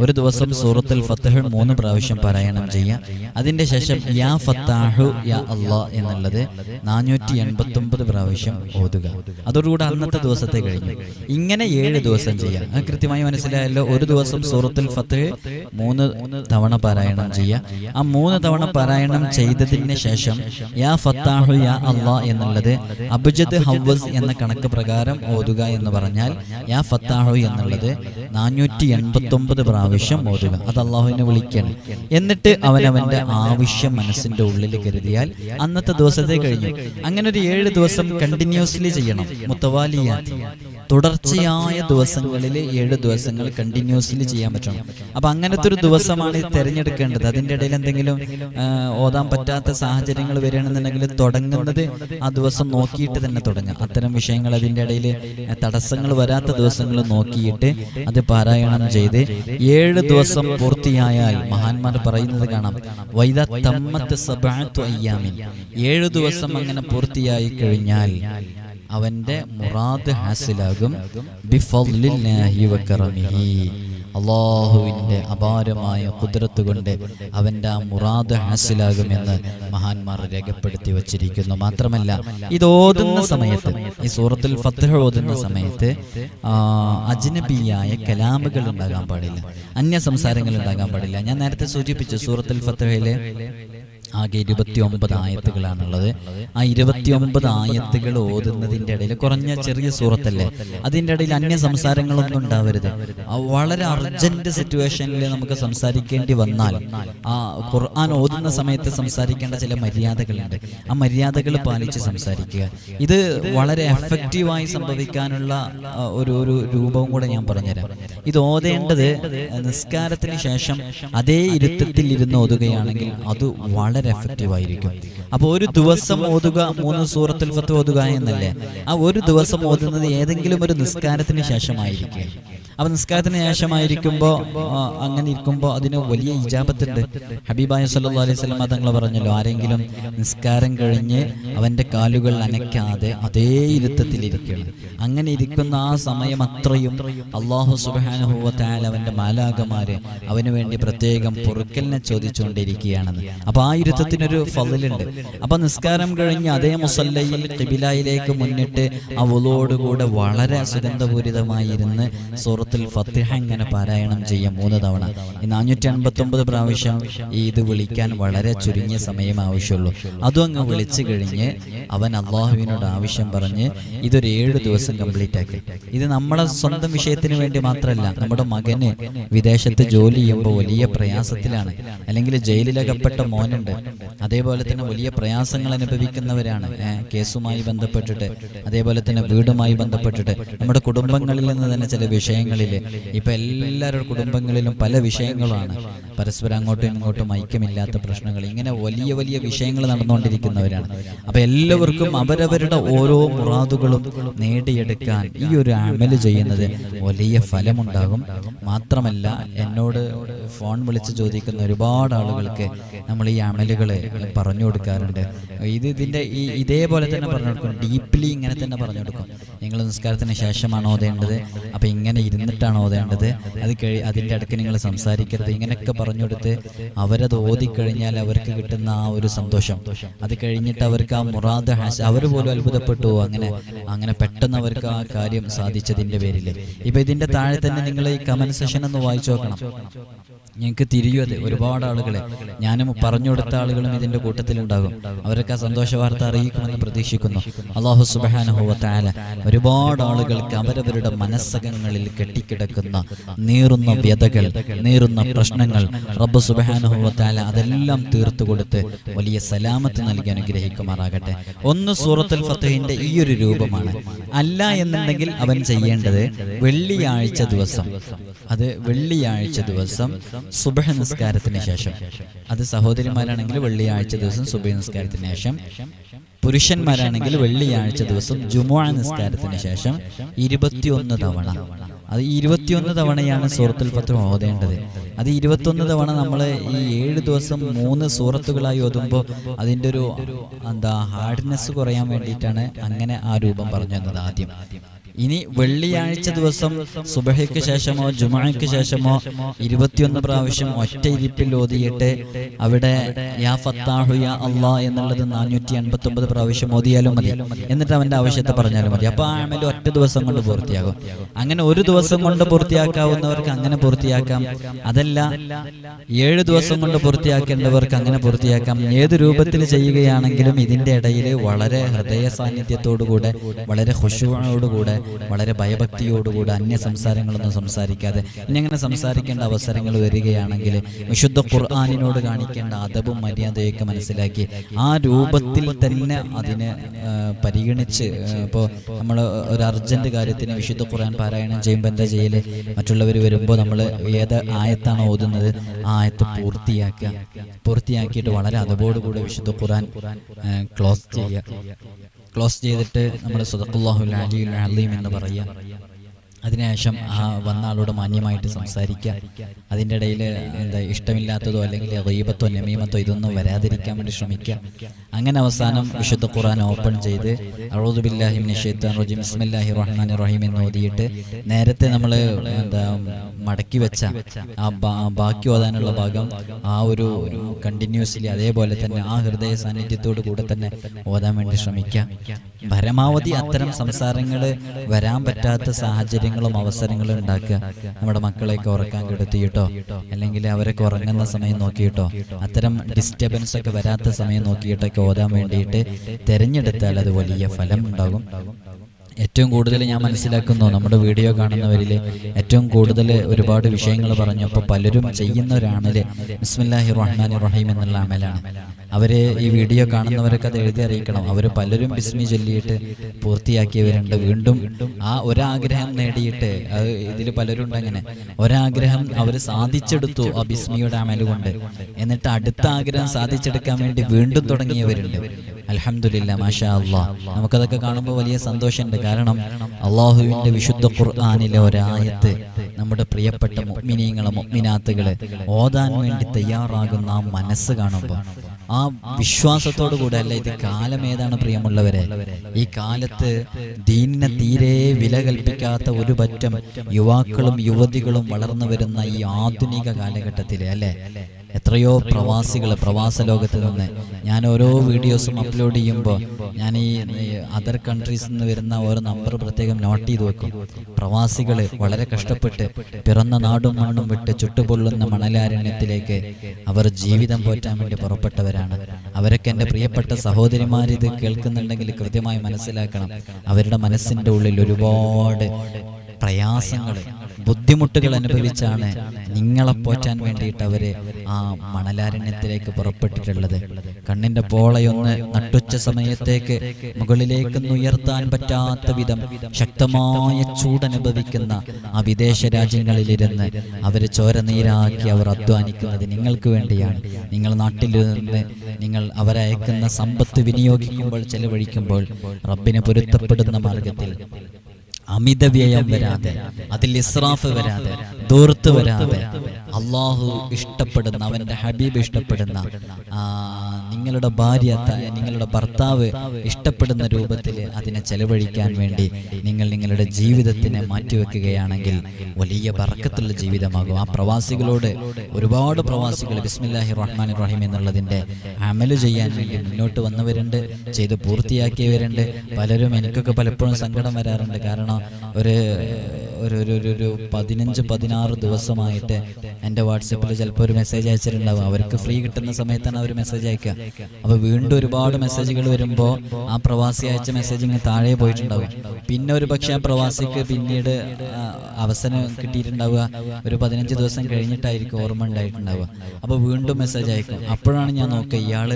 ഒരു ദിവസം സൂറത്തിൽ ഫത്തഹ് മൂന്ന് പ്രാവശ്യം പാരായണം ചെയ്യുക അതിന്റെ ശേഷം യാ ഫത്താഹു യാ അള്ളാ എന്നുള്ളത് നാനൂറ്റി എൺപത്തി ഒമ്പത് പ്രാവശ്യം ഓതുക. അതോടുകൂടെ അന്നത്തെ ദിവസത്തെ കഴിഞ്ഞു. ഇങ്ങനെ ഏഴ് ദിവസം ചെയ്യാം. അത് കൃത്യമായി മനസ്സിലായല്ലോ ഒരു ദിവസം സൂറത്തിൽ ഫത്തഹ് മൂന്ന് തവണ പാരായണം ചെയ്യുക ആ മൂന്ന് തവണ പാരായണം ചെയ്തതിന് ശേഷം യാ ഫത്താഹു യാ അള്ളാ എന്നുള്ളത് അബ്ജദ് ഹവ്വസ് എന്ന കണക്ക് പ്രകാരം ഓതുക എന്ന് പറഞ്ഞാൽ യാ ഫത്താഹു എന്നുള്ളത് നാനൂറ്റി എൺപത്തി ഒമ്പത് പ്രാവശ്യം ഓതുക. അത് അള്ളാഹുവിനെ വിളിക്കണം എന്നിട്ട് അവനവന്റെ ആവശ്യം മനസ്സിന്റെ ഉള്ളിൽ കരുതിയാൽ അന്നത്തെ ദിവസത്തെ കഴിഞ്ഞു. അങ്ങനെ ഒരു ഏഴ് ദിവസം കണ്ടിന്യൂസ്ലി ചെയ്യണം. മുത്തവാലിയാത്തി തുടർച്ചയായ ദിവസങ്ങളിൽ ഏഴ് ദിവസങ്ങൾ കണ്ടിന്യൂസ്ലി ചെയ്യാൻ പറ്റണം. അപ്പൊ അങ്ങനത്തെ ഒരു ദിവസമാണ് തിരഞ്ഞെടുക്കേണ്ടത്. അതിന്റെ ഇടയിൽ എന്തെങ്കിലും ഓതാൻ പറ്റാത്ത സാഹചര്യങ്ങൾ വരികയാണെന്നുണ്ടെങ്കിൽ തുടങ്ങുന്നത് ആ ദിവസം നോക്കിയിട്ട് തന്നെ തുടങ്ങുക അത്തരം വിഷയങ്ങൾ അതിന്റെ ഇടയിൽ തടസ്സങ്ങൾ വരാത്ത ദിവസങ്ങൾ നോക്കിയിട്ട് അത് പാരായണം ചെയ്ത് ഏഴ് ദിവസം പൂർത്തിയായാൽ മഹാന്മാർ പറയുന്നത് കാണാം വൈദ തമ്മത്ത് സബാത്വയ്യാമിൻ ഏഴ് ദിവസം അങ്ങനെ പൂർത്തിയായി കഴിഞ്ഞാൽ അവന്റെ മുറാദ് ഹാസിലാകും. ബിഫലില്ലാഹി വകറമിഹി അള്ളാഹുവിന്റെ അപാരമായ കുതിരത്ത് കൊണ്ട് അവന്റെ ആ മുറാദ് ഹാസിലാകുമെന്ന് മഹാന്മാർ രേഖപ്പെടുത്തി വച്ചിരിക്കുന്നു. മാത്രമല്ല ഇത് ഓതുന്ന സമയത്ത് ഈ സൂറത്തിൽ ഫത്തഹ ഓതുന്ന സമയത്ത് അജ്നബിയായ കലാമുകൾ ഉണ്ടാകാൻ പാടില്ല. അന്യ സംസാരങ്ങൾ ഉണ്ടാകാൻ പാടില്ല. ഞാൻ നേരത്തെ സൂചിപ്പിച്ചു സൂറത്തിൽ ഫത്തഹയിലെ ആകെ ഇരുപത്തി ഒമ്പത് ആയത്തുകളാണുള്ളത്. ആ ഇരുപത്തി ഒമ്പത് ആയത്തുകൾ ഓതുന്നതിന്റെ ഇടയിൽ കുറഞ്ഞ ചെറിയ സൂറത്തല്ലേ? അതിന്റെ ഇടയിൽ അന്യ സംസാരങ്ങളൊന്നും ഉണ്ടാവരുത്. വളരെ അർജന്റ് സിറ്റുവേഷനിൽ നമുക്ക് സംസാരിക്കേണ്ടി വന്നാൽ ആ ഖുർആൻ ഓതുന്ന സമയത്ത് സംസാരിക്കേണ്ട ചില മര്യാദകളുണ്ട്. ആ മര്യാദകൾ പാലിച്ച് സംസാരിക്കുക. ഇത് വളരെ എഫക്റ്റീവായി സംഭവിക്കാനുള്ള ഒരു ഒരു രൂപവും കൂടെ ഞാൻ പറഞ്ഞുതരാം. ഇത് ഓതേണ്ടത് നിസ്കാരത്തിന് ശേഷം അതേ ഇരുത്തത്തിൽ ഇരുന്ന് ഓതുകയാണെങ്കിൽ അത് വളരെ എഫക്റ്റീവ് ആയിരിക്കും. അപ്പോൾ ഒരു ദിവസം ഓതുക മൂന്ന് സൂറത്തിൽ ഫത്ത് ഓതുക എന്നല്ലേ? ആ ഒരു ദിവസം ഓതുന്നത് ഏതെങ്കിലും ഒരു നിസ്കാരത്തിന് ശേഷമായിരിക്കും. അപ്പൊ നിസ്കാരത്തിന് ശേഷമായിരിക്കുമ്പോൾ അങ്ങനെ ഇരിക്കുമ്പോൾ അതിന് വലിയ ഇജാബത്തുണ്ട്. ഹബീബായ സല്ലു അലൈഹി വസല്ലം തങ്ങൾ പറഞ്ഞല്ലോ ആരെങ്കിലും നിസ്കാരം കഴിഞ്ഞ് അവന്റെ കാലുകൾ അനക്കാതെ അതേ ഇരുത്തത്തിലിരിക്കണം. അങ്ങനെ ഇരിക്കുന്ന ആ സമയം അത്രയും അള്ളാഹു സുബ്ഹാനഹു അവന്റെ മാലാകമാര് അവന് വേണ്ടി പ്രത്യേകം പൊറുക്കലിനെ ചോദിച്ചുകൊണ്ടിരിക്കുകയാണെന്ന്. അപ്പൊ ആ ഇരുത്തത്തിനൊരു ഫضലുണ്ട് അപ്പൊ നിസ്കാരം കഴിഞ്ഞ് അതേ മുസല്ലയിൽ ടിബിലായിലേക്ക് മുന്നിട്ട് ആ വുളോടുകൂടെ വളരെ സുഗന്ധപൂരിതമായി ഇരുന്ന് സൂറത്തുൽ ഫത്തിഹ ഇങ്ങനെ പാരായണം ചെയ്യാം മൂന്ന് തവണ. ഈ നാനൂറ്റി അൻപത്തി ഒമ്പത് പ്രാവശ്യം ഇത് വിളിക്കാൻ വളരെ ചുരുങ്ങിയ സമയം ആവശ്യമുള്ളൂ. അതും അങ്ങ് വിളിച്ചു കഴിഞ്ഞ് അവൻ അള്ളാഹുവിനോട് ആവശ്യം പറഞ്ഞ് ഇതൊരു ഏഴ് ദിവസം കംപ്ലീറ്റ് ആക്കി. ഇത് നമ്മളെ സ്വന്തം വിഷയത്തിന് വേണ്ടി മാത്രമല്ല നമ്മുടെ മകന് വിദേശത്ത് ജോലി ചെയ്യുമ്പോൾ വലിയ പ്രയാസത്തിലാണ്. അല്ലെങ്കിൽ ജയിലിലകപ്പെട്ട മോനുണ്ട്. അതേപോലെ തന്നെ വലിയ പ്രയാസങ്ങൾ അനുഭവിക്കുന്നവരാണ്. കേസുമായി ബന്ധപ്പെട്ടിട്ട് അതേപോലെ തന്നെ വീടുമായി ബന്ധപ്പെട്ടിട്ട്. നമ്മുടെ കുടുംബങ്ങളിൽ നിന്ന് തന്നെ ചില വിഷയങ്ങളിൽ ഇപ്പൊ എല്ലാവരുടെ കുടുംബങ്ങളിലും പല വിഷയങ്ങളാണ്. പരസ്പരം അങ്ങോട്ടും ഇങ്ങോട്ടും ഐക്യമില്ലാത്ത പ്രശ്നങ്ങൾ. ഇങ്ങനെ വലിയ വലിയ വിഷയങ്ങൾ നടന്നുകൊണ്ടിരിക്കുന്നവരാണ്. അപ്പൊ എല്ലാവർക്കും അവരവരുടെ ഓരോ മുറാദുകളും നേടിയെടുക്കാൻ ഈ ഒരു അമൽ ചെയ്യുന്നത് വലിയ ഫലമുണ്ടാകും. മാത്രമല്ല എന്നോട് ഫോൺ വിളിച്ച് ചോദിക്കുന്ന ഒരുപാട് ആളുകൾക്ക് നമ്മൾ ഈ അമലുകൾ പറഞ്ഞു കൊടുക്കാറുണ്ട്. ഇത് ഇതിന്റെ ഈ ഇതേപോലെ തന്നെ പറഞ്ഞു കൊടുക്കും. ഡീപ്ലി ഇങ്ങനെ തന്നെ പറഞ്ഞു കൊടുക്കും. നിങ്ങൾ നിസ്കാരത്തിന് ശേഷമാണോ ഓതേണ്ടത് അപ്പൊ ഇങ്ങനെ ഇരുന്നിട്ടാണ് ഓതേണ്ടത് അത് കഴി അതിന്റെ അടുക്ക് നിങ്ങൾ സംസാരിക്കരുത്. ഇങ്ങനെയൊക്കെ പറഞ്ഞു കൊടുത്ത് അവരത് ഓതിക്കഴിഞ്ഞാൽ അവർക്ക് കിട്ടുന്ന ആ ഒരു സന്തോഷം. അത് കഴിഞ്ഞിട്ട് അവർക്ക് ആ മുറാദ് ഹാസ് അവർ പോലും അത്ഭുതപ്പെട്ടു. അങ്ങനെ അങ്ങനെ പെട്ടെന്ന് അവർക്ക് ആ കാര്യം സാധിച്ചതിന്റെ പേരിൽ ഇപ്പം ഇതിന്റെ താഴെ തന്നെ നിങ്ങൾ ഈ കമന്റ് സെഷൻ ഒന്ന് വായിച്ചു നോക്കണം. ഞങ്ങൾക്ക് തിരിയും അതെ ഒരുപാട് ആളുകളെ. ഞാനും പറഞ്ഞു കൊടുത്ത ആളുകളും ഇതിന്റെ കൂട്ടത്തിൽ ഉണ്ടാകും അവരൊക്കെ സന്തോഷ വാർത്ത അറിയിക്കുമെന്ന് പ്രതീക്ഷിക്കുന്നു. അള്ളാഹു സുബാനുഭവത്തായ ഒരുപാട് ആളുകൾക്ക് അവരവരുടെ മനസ്സകങ്ങളിൽ കെട്ടിക്കിടക്കുന്ന നീറുന്ന വ്യതകൾ നീറുന്ന പ്രശ്നങ്ങൾ റബ്ബ് സുബാനുഭവത്തായ അതെല്ലാം തീർത്തു കൊടുത്ത് വലിയ സലാമത്ത് നൽകി അനുഗ്രഹിക്കുമാറാകട്ടെ. ഒന്ന് സൂറത്തുൽ ഫത്തഹിന്റെ ഈ ഒരു രൂപമാണ്. അല്ല എന്നുണ്ടെങ്കിൽ അവൻ ചെയ്യേണ്ടത് വെള്ളിയാഴ്ച ദിവസം. അത് വെള്ളിയാഴ്ച ദിവസം സുബഹ നിസ്കാരത്തിന് ശേഷം. അത് സഹോദരിമാരാണെങ്കിൽ വെള്ളിയാഴ്ച ദിവസം സുബഹ നിസ്കാരത്തിന് ശേഷം. പുരുഷന്മാരാണെങ്കിൽ വെള്ളിയാഴ്ച ദിവസം ജുമുഅ നിസ്കാരത്തിന് ശേഷം ഇരുപത്തിയൊന്ന് തവണ. അത് ഇരുപത്തിയൊന്ന് തവണയാണ് സൂറത്തുൽ ഫത്ത് ഓതേണ്ടത്. അത് ഇരുപത്തൊന്ന് തവണ നമ്മൾ ഈ ഏഴ് ദിവസം മൂന്ന് സൂറത്തുകളായി ഓതുമ്പോൾ അതിന്റെ ഒരു എന്താ ഹാർഡ്നെസ് കുറയാൻ വേണ്ടിയിട്ടാണ് അങ്ങനെ ആ രൂപം പറഞ്ഞു തന്നത് ആദ്യം. ഇനി വെള്ളിയാഴ്ച ദിവസം സുബഹയ്ക്ക് ശേഷമോ ജുമാക്ക് ശേഷമോ ഇരുപത്തിയൊന്ന് പ്രാവശ്യം ഒറ്റ ഇരിപ്പിൽ ഓതിയിട്ട് അവിടെ യാ ഫത്താഹു യാ അള്ളാ എന്നുള്ളത് നാനൂറ്റി എൺപത്തി ഒമ്പത് പ്രാവശ്യം ഓതിയാലും മതി. എന്നിട്ട് അവന്റെ ആവശ്യത്തെ പറഞ്ഞാലും മതി. അപ്പൊ ആ അമൽ ഒറ്റ ദിവസം കൊണ്ട് പൂർത്തിയാകും. അങ്ങനെ ഒരു ദിവസം കൊണ്ട് പൂർത്തിയാക്കാവുന്നവർക്ക് അങ്ങനെ പൂർത്തിയാക്കാം. അതല്ല ഏഴ് ദിവസം കൊണ്ട് പൂർത്തിയാക്കേണ്ടവർക്ക് അങ്ങനെ പൂർത്തിയാക്കാം. ഏത് രൂപത്തിൽ ചെയ്യുകയാണെങ്കിലും ഇതിന്റെ ഇടയിൽ വളരെ ഹൃദയ സാന്നിധ്യത്തോടുകൂടെ വളരെ ഹുഷുവോടുകൂടെ വളരെ ഭയഭക്തിയോടുകൂടെ അന്യ സംസാരങ്ങളൊന്നും സംസാരിക്കാതെ. ഇനി അങ്ങനെ സംസാരിക്കേണ്ട അവസരങ്ങൾ വരികയാണെങ്കിൽ വിശുദ്ധ ഖുർആാനിനോട് കാണിക്കേണ്ട അതവും മര്യാദയൊക്കെ മനസ്സിലാക്കി. ആ രൂപത്തിൽ തന്നെ അതിനെ പരിഗണിച്ച് ഇപ്പോൾ നമ്മൾ ഒരു അർജന്റ് കാര്യത്തിന് വിശുദ്ധ ഖുർആൻ പാരായണം ചെയ്യുമ്പോൾ എന്താ ചെയ്യൽ? മറ്റുള്ളവർ വരുമ്പോൾ നമ്മൾ ഏത് ആയത്താണ് ഓതുന്നത്? ആ ആയത്ത് പൂർത്തിയാക്കുക. പൂർത്തിയാക്കിയിട്ട് വളരെ അതവോടുകൂടി വിശുദ്ധ ഖുർആൻ ക്ലോസ് ചെയ്യുക. ക്ലോസ് ചെയ്തിട്ട് നമ്മൾ അലിയുൽ അലീം എന്ന് പറയുക അതിനുശേഷം ആ വന്ന ആളോട് മാന്യമായിട്ട് സംസാരിക്കുക. അതിന്റെ ഇടയിൽ എന്താ ഇഷ്ടമില്ലാത്തതോ അല്ലെങ്കിൽ റീബത്തോ നമീമത്തോ ഇതൊന്നും വരാതിരിക്കാൻ വേണ്ടി ശ്രമിക്കുക. അങ്ങനെ അവസാനം വിശുദ്ധ ഖുർആൻ ഓപ്പൺ ചെയ്ത് അറൂദുബില്ലാഹിം നിഷേത്താൻ റജീം ബിസ്മില്ലാഹി എന്ന് ഓതിയിട്ട് നേരത്തെ നമ്മൾ എന്താ മടക്കി വെച്ച ആ ബാക്കി ഓതാനുള്ള ഭാഗം ആ ഒരു കണ്ടിന്യൂസ്ലി അതേപോലെ തന്നെ ആ ഹൃദയ സാന്നിധ്യത്തോടു കൂടെ തന്നെ ഓതാൻ വേണ്ടി ശ്രമിക്കുക പരമാവധി അത്തരം സംസാരങ്ങൾ വരാൻ പറ്റാത്ത സാഹചര്യങ്ങളും അവസരങ്ങളും ഉണ്ടാക്കുക. നമ്മുടെ മക്കളെയൊക്കെ ഉറക്കാൻ കെടുത്തിയിട്ടോ അല്ലെങ്കിൽ അവരൊക്കെ ഉറങ്ങുന്ന സമയം നോക്കിയിട്ടോ അത്തരം ഡിസ്റ്റർബൻസ് ഒക്കെ വരാത്ത സമയം നോക്കിയിട്ടൊക്കെ ഓതാൻ വേണ്ടിയിട്ട് തിരഞ്ഞെടുത്താൽ അത് വലിയ ഫലം ഉണ്ടാകും. ഏറ്റവും കൂടുതൽ ഞാൻ മനസ്സിലാക്കുന്നു നമ്മുടെ വീഡിയോ കാണുന്നവരിൽ ഏറ്റവും കൂടുതൽ ഒരുപാട് വിഷയങ്ങൾ പറഞ്ഞു. അപ്പോൾ പലരും ചെയ്യുന്നവരാണല്ലേ ബിസ്മില്ലാഹി റഹ്മാൻ റഹീം എന്നുള്ള അമലാണ്. അവർ ഈ വീഡിയോ കാണുന്നവരൊക്കെ അത് എഴുതി അറിയിക്കണം. അവർ പലരും ബിസ്മി ചൊല്ലിയിട്ട് പൂർത്തിയാക്കിയവരുണ്ട്. വീണ്ടും ആ ഒരാഗ്രഹം നേടിയിട്ട് ഇതിൽ പലരും ഉണ്ട് അങ്ങനെ. ഒരാഗ്രഹം അവർ സാധിച്ചെടുത്തു ആ ബിസ്മിയുടെ അമൽ കൊണ്ട്. എന്നിട്ട് അടുത്ത ആഗ്രഹം സാധിച്ചെടുക്കാൻ വേണ്ടി വീണ്ടും തുടങ്ങിയവരുണ്ട്. അലഹമില്ല മാഷാ അള്ളാ നമുക്കതൊക്കെ കാണുമ്പോൾ വലിയ സന്തോഷമുണ്ട്. കാരണം അള്ളാഹുവിന്റെ വിശുദ്ധ ഖുർആാനിലെ ഒരായത്ത് നമ്മുടെ പ്രിയപ്പെട്ട മുഗ്മിനീങ്ങളെ മുഗ്മിനാത്തുകൾ ഓതാൻ വേണ്ടി തയ്യാറാകുന്ന ആ മനസ്സ് കാണുമ്പോൾ ആ വിശ്വാസത്തോടു കൂടെ അല്ല ഇത് കാലം ഏതാണ് പ്രിയമുള്ളവരെ. ഈ കാലത്ത് ദീനിനെ തീരെ വില കൽപ്പിക്കാത്ത ഒരു പറ്റം യുവാക്കളും യുവതികളും വളർന്നു വരുന്ന ഈ ആധുനിക കാലഘട്ടത്തിലെ അല്ലെ? എത്രയോ പ്രവാസികൾ പ്രവാസ ലോകത്ത് നിന്ന് ഞാൻ ഓരോ വീഡിയോസും അപ്ലോഡ് ചെയ്യുമ്പോൾ ഞാൻ ഈ അതർ കൺട്രീസിൽ നിന്ന് വരുന്ന ഓരോ നമ്പർ പ്രത്യേകം നോട്ട് ചെയ്ത് വെക്കും. പ്രവാസികൾ വളരെ കഷ്ടപ്പെട്ട് പിറന്ന നാടും മണ്ണും വിട്ട് ചുട്ടുപൊള്ളുന്ന മണലാരണ്യത്തിലേക്ക് അവർ ജീവിതം പോറ്റാൻ വേണ്ടി പുറപ്പെട്ടവരാണ്. അവരൊക്കെ എന്റെ പ്രിയപ്പെട്ട സഹോദരിമാർ ഇത് കേൾക്കുന്നുണ്ടെങ്കിൽ കൃത്യമായി മനസ്സിലാക്കണം. അവരുടെ മനസ്സിന്റെ ഉള്ളിൽ ഒരുപാട് പ്രയാസങ്ങൾ ബുദ്ധിമുട്ടുകൾ അനുഭവിച്ചാണ് നിങ്ങളെ പോറ്റാൻ വേണ്ടിയിട്ട് അവർ ആ മണലാരണ്യത്തിലേക്ക് പുറപ്പെട്ടിട്ടുള്ളത്. കണ്ണിന്റെ പോളയൊന്ന് നട്ടുച്ച സമയത്തേക്ക് മുകളിലേക്കൊന്ന് ഉയർത്താൻ പറ്റാത്ത വിധം ശക്തമായ ചൂടനുഭവിക്കുന്ന ആ വിദേശ രാജ്യങ്ങളിലിരുന്ന് അവർ ചോര നീരാക്കി അവർ അധ്വാനിക്കുന്നത് നിങ്ങൾക്ക് വേണ്ടിയാണ്. നിങ്ങൾ നാട്ടിൽ നിന്ന് നിങ്ങൾ അവരയക്കുന്ന സമ്പത്ത് വിനിയോഗിക്കുമ്പോൾ ചെലവഴിക്കുമ്പോൾ റബ്ബിന് പൊരുത്തപ്പെടുന്ന മാർഗത്തിൽ അമിത വ്യയം വരാതെ അതിൽ ഇസ്രാഫ് വരാതെ ദൂർത്ത് വരാതെ അള്ളാഹു ഇഷ്ടപ്പെടുന്ന അവന്റെ ഹബീബ് ഇഷ്ടപ്പെടുന്ന നിങ്ങളുടെ ഭാര്യ നിങ്ങളുടെ ഭർത്താവ് ഇഷ്ടപ്പെടുന്ന രൂപത്തിൽ അതിനെ ചെലവഴിക്കാൻ വേണ്ടി നിങ്ങൾ നിങ്ങളുടെ ജീവിതത്തിനെ മാറ്റിവെക്കുകയാണെങ്കിൽ വലിയ ബർക്കത്തുള്ള ജീവിതമാകും. ആ പ്രവാസികളോട് ഒരുപാട് പ്രവാസികൾ ബിസ്മില്ലാഹി റഹ്മാൻ റഹീം എന്നുള്ളതിന്റെ അമൽ ചെയ്യാൻ വേണ്ടി മുന്നോട്ട് വന്നവരുണ്ട് ചെയ്ത് പൂർത്തിയാക്കിയവരുണ്ട്. പലരും എനിക്കൊക്കെ പലപ്പോഴും സങ്കടം വരാറുണ്ട്. കാരണം ഒരു ഒരു- ഒരു പതിനഞ്ച് പതിനാറ് ദിവസമായിട്ട് എന്റെ വാട്സപ്പിൽ ചിലപ്പോൾ ഒരു മെസ്സേജ് അയച്ചിട്ടുണ്ടാവും. അവർക്ക് ഫ്രീ കിട്ടുന്ന സമയത്താണ് അവർ മെസ്സേജ് അയക്കുക. അപ്പോൾ വീണ്ടും ഒരുപാട് മെസ്സേജുകൾ വരുമ്പോൾ ആ പ്രവാസി അയച്ച മെസ്സേജ് ഇങ്ങനെ താഴെ പോയിട്ടുണ്ടാവും. പിന്നെ ഒരു പക്ഷേ ആ പ്രവാസിക്ക് പിന്നീട് അവസരം കിട്ടിയിട്ടുണ്ടാവുക. ഒരു പതിനഞ്ച് ദിവസം കഴിഞ്ഞിട്ടായിരിക്കും ഓർമ്മ ഉണ്ടായിട്ടുണ്ടാവുക. അപ്പോൾ വീണ്ടും മെസ്സേജ് അയക്കും. അപ്പോഴാണ് ഞാൻ നോക്കുക ഇയാൾ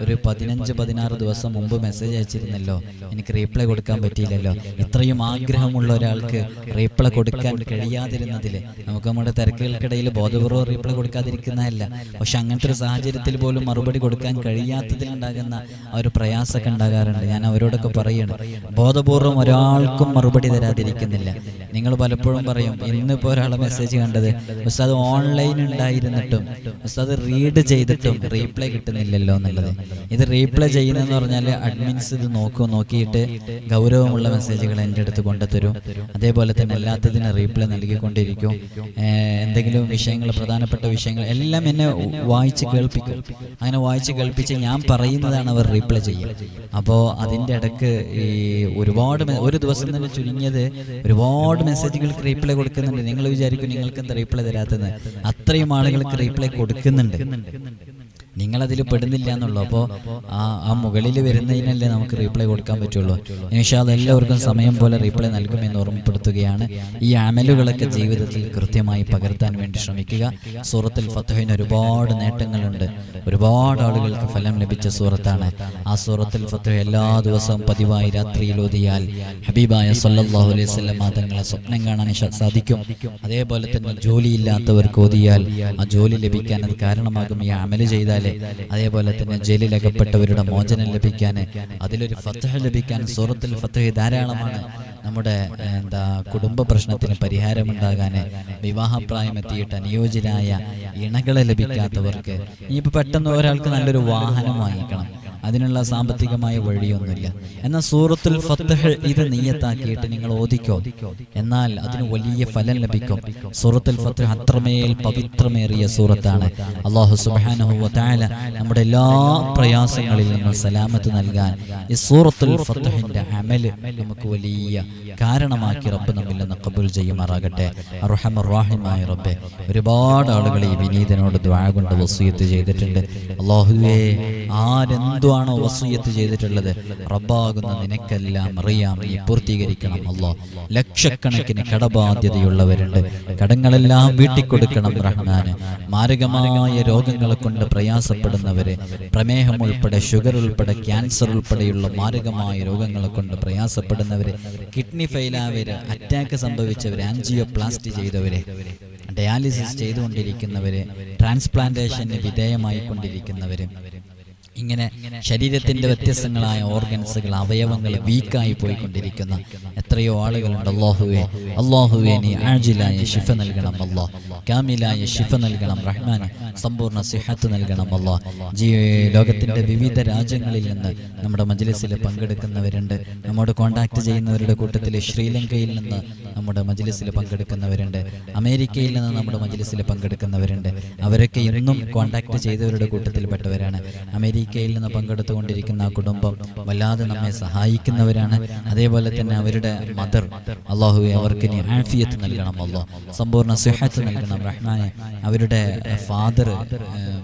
ഒരു പതിനഞ്ച് പതിനാറ് ദിവസം മുമ്പ് മെസ്സേജ് അയച്ചിരുന്നല്ലോ. എനിക്ക് റീപ്ലൈ കൊടുക്കാൻ പറ്റിയില്ലല്ലോ. ഇത്രയും ആഗ്രഹമുള്ള ഒരാൾക്ക് റീപ്ലൈ കൊടുക്കാൻ കഴിയാതിരുന്നതിൽ നമുക്ക് നമ്മുടെ തിരക്കുകൾക്കിടയിൽ ബോധപൂർവം റിപ്ലൈ കൊടുക്കാതിരിക്കുന്നതല്ല പക്ഷെ അങ്ങനത്തെ ഒരു സാഹചര്യത്തിൽ പോലും മറുപടി കൊടുക്കാൻ കഴിയാത്തതിലുണ്ടാകുന്ന ആ ഒരു പ്രയാസമൊക്കെ ഉണ്ടാകാറുണ്ട്. ഞാൻ അവരോടൊക്കെ പറയണം ബോധപൂർവം ഒരാൾക്കും മറുപടി തരാതിരിക്കുന്നില്ല. നിങ്ങൾ പലപ്പോഴും പറയും ഇന്നിപ്പോൾ ഒരാളെ മെസ്സേജ് കണ്ടത്. ഉസ്താദ് ഓൺലൈൻ ഉണ്ടായിരുന്നിട്ടും ഉസ്താദ് റീഡ് ചെയ്തിട്ടും റീപ്ലൈ കിട്ടുന്നില്ലല്ലോ എന്നുള്ളത്. ഇത് റീപ്ലൈ ചെയ്യുന്നതെന്ന് പറഞ്ഞാൽ അഡ്മിൻസ് ഇത് നോക്കും നോക്കിയിട്ട് ഗൗരവമുള്ള മെസ്സേജുകൾ എന്റെ അടുത്ത് കൊണ്ടുതരും. അതേപോലെ തന്നെ എല്ലാത്തതിനും റീപ്ലൈ നൽകിക്കൊണ്ടിരിക്കും. എന്തെങ്കിലും വിഷയങ്ങൾ പ്രധാനപ്പെട്ട വിഷയങ്ങൾ എല്ലാം എന്നെ വായിച്ച് കേൾപ്പിക്കും. അങ്ങനെ വായിച്ച് കേൾപ്പിച്ച് ഞാൻ പറയുന്നതാണ് അവർ റീപ്ലൈ ചെയ്യുക. അപ്പോൾ അതിന്റെ ഇടയ്ക്ക് ഈ ഒരുപാട് ഒരു ദിവസം തന്നെ ചുരുങ്ങിയത് ഒരുപാട് മെസ്സേജുകൾക്ക് റീപ്ലൈ കൊടുക്കുന്നുണ്ട്. നിങ്ങൾ വിചാരിക്കും നിങ്ങൾക്ക് എന്താ റീപ്ലൈ തരാത്തത്? അത്രയും ആളുകൾക്ക് റീപ്ലൈ കൊടുക്കുന്നുണ്ട്. നിങ്ങളതിൽ പെടുന്നില്ല എന്നുള്ളൂ. അപ്പോൾ ആ ആ മുകളിൽ വരുന്നതിനല്ലേ നമുക്ക് റീപ്ലൈ കൊടുക്കാൻ പറ്റുള്ളൂ. ഇൻഷാൽ എല്ലാവർക്കും സമയം പോലെ റീപ്ലൈ നൽകുമെന്ന് ഓർമ്മപ്പെടുത്തുകയാണ്. ഈ അമലുകളൊക്കെ ജീവിതത്തിൽ കൃത്യമായി പകർത്താൻ വേണ്ടി ശ്രമിക്കുക. സൂറത്തിൽ ഫത്തുഹിന് ഒരുപാട് നേട്ടങ്ങളുണ്ട്. ഒരുപാട് ആളുകൾക്ക് ഫലം ലഭിച്ച സൂറത്താണ്. ആ സൂറത്തിൽ ഫത്തുഹ എല്ലാ ദിവസവും പതിവായി രാത്രിയിൽ ഓതിയാൽ ഹബീബായ സല്ലാഹു അലൈഹി വസല്ലം തങ്ങളെ സ്വപ്നം കാണാൻ സാധിക്കും. അതേപോലെ തന്നെ ജോലിയില്ലാത്തവർക്ക് ഓതിയാൽ ആ ജോലി ലഭിക്കാൻ അത് കാരണമാകും. ഈ അമൽ ചെയ്താൽ അതേപോലെ തന്നെ ജയിലിലകപ്പെട്ടവരുടെ മോചനം ലഭിക്കാൻ അതിലൊരു ഫത്തഹ ലഭിക്കാൻ സൂറത്തിൽ ഫത്തഹ ധാരാളമാണ് നമ്മുടെ എന്താ കുടുംബ പ്രശ്നത്തിന് പരിഹാരമുണ്ടാകാൻ വിവാഹപ്രായം എത്തിയിട്ട് അനുയോജ്യരായ ഇണകളെ ലഭിക്കാത്തവർക്ക് ഇനിയിപ്പോൾ പെട്ടെന്ന് ഒരാൾക്ക് നല്ലൊരു വാഹനം വാങ്ങിക്കണം. അതിനുള്ള സാമ്പത്തികമായ വഴിയൊന്നുമില്ല. എന്നാൽ സൂറത്തുൽ ഫത്തഹ് ഇത് നീയത്താക്കിയിട്ട് നിങ്ങൾ ഓദിക്കോ എന്നാൽ അതിന് വലിയ ഫലം ലഭിക്കും. സൂറത്തുൽ ഫത്തഹ് അത്രമേൽ പവിത്രമേറിയ സൂറത്താണ്. അള്ളാഹു തആല നമ്മുടെ എല്ലാ പ്രയാസങ്ങളിൽ നിന്നും സലാമത്ത് നൽകാൻ ഈ സൂറത്തുൽ ഫത്തഹിന്റെ അമൽ നമുക്ക് വലിയ കാരണമാക്കി റബ്ബ് നമ്മിൽ നിന്ന് കബുൽ ചെയ്യുമാറാകട്ടെ. അർഹമറാഹിമായ റബ്ബെ ഒരുപാട് ആളുകൾ ഈ വിനീതനോട് ദ്വാ കൊണ്ട് വസൂയത്ത് ചെയ്തിട്ടുണ്ട്. അള്ളാഹുവേ ആരെന്തുവാണോ വസൂയത്ത് ചെയ്തിട്ടുള്ളത്. റബ്ബാകുന്ന നിനക്കെല്ലാം അറിയാം. നീ പൂർത്തീകരിക്കണം അല്ലോ ലക്ഷക്കണക്കിന് കടബാധ്യതയുള്ളവരുണ്ട്. കടങ്ങളെല്ലാം വീട്ടിക്കൊടുക്കണം റഹ്മാന്. മാരകമായ രോഗങ്ങളെ കൊണ്ട് പ്രയാസപ്പെടുന്നവരെ പ്രമേഹം ഉൾപ്പെടെ ഷുഗർ ഉൾപ്പെടെ ക്യാൻസർ ഉൾപ്പെടെയുള്ള മാരകമായ രോഗങ്ങളെ കൊണ്ട് പ്രയാസപ്പെടുന്നവരെ കിഡ്നി ഫെയിലായവര് അറ്റാക്ക് സംഭവിച്ചവരെ ആൻജിയോ പ്ലാസ്റ്റി ചെയ്തവരെ ഡയാലിസിസ് ചെയ്തുകൊണ്ടിരിക്കുന്നവര് ട്രാൻസ്പ്ലാന്റേഷന് വിധേയമായി കൊണ്ടിരിക്കുന്നവര് ഇങ്ങനെ ശരീരത്തിന്റെ വ്യത്യസ്തങ്ങളായ ഓർഗൻസുകൾ അവയവങ്ങൾ വീക്കായി പോയിക്കൊണ്ടിരിക്കുന്ന എത്രയോ ആളുകളുണ്ട്. അള്ളാഹുവെ അള്ളാഹുവെ നീ ആജിലായ ശിഫ നൽകണം അല്ലാ കാമിലായ ശിഫ നൽകണം റഹ്മാൻ സമ്പൂർണ സിഹത്ത് നൽകണം അല്ലാ ജീ ലോകത്തിന്റെ വിവിധ രാജ്യങ്ങളിൽ നിന്ന് നമ്മുടെ മജ്ലിസിൽ പങ്കെടുക്കുന്നവരുണ്ട്. നമ്മോട് കോണ്ടാക്ട് ചെയ്യുന്നവരുടെ കൂട്ടത്തിൽ ശ്രീലങ്കയിൽ നിന്ന് നമ്മുടെ മജ്ലിസിൽ പങ്കെടുക്കുന്നവരുണ്ട്. അമേരിക്കയിൽ നിന്ന് നമ്മുടെ മജ്ലിസിൽ പങ്കെടുക്കുന്നവരുണ്ട്. അവരൊക്കെ ഇന്നും കോണ്ടാക്ട് ചെയ്തവരുടെ കൂട്ടത്തിൽപ്പെട്ടവരാണ്. അമേരിക്കയിൽ നിന്ന് പങ്കെടുത്തുകൊണ്ടിരിക്കുന്ന ആ കുടുംബം വല്ലാതെ നമ്മെ സഹായിക്കുന്നവരാണ്. അതേപോലെ തന്നെ അവരുടെ മദർ അള്ളാഹു അവർക്ക് ആഫിയത്ത് നൽകണം അല്ലോ സമ്പൂർണ സുഹത്ത് നൽകണം റഹ്മാനെ. അവരുടെ ഫാദർ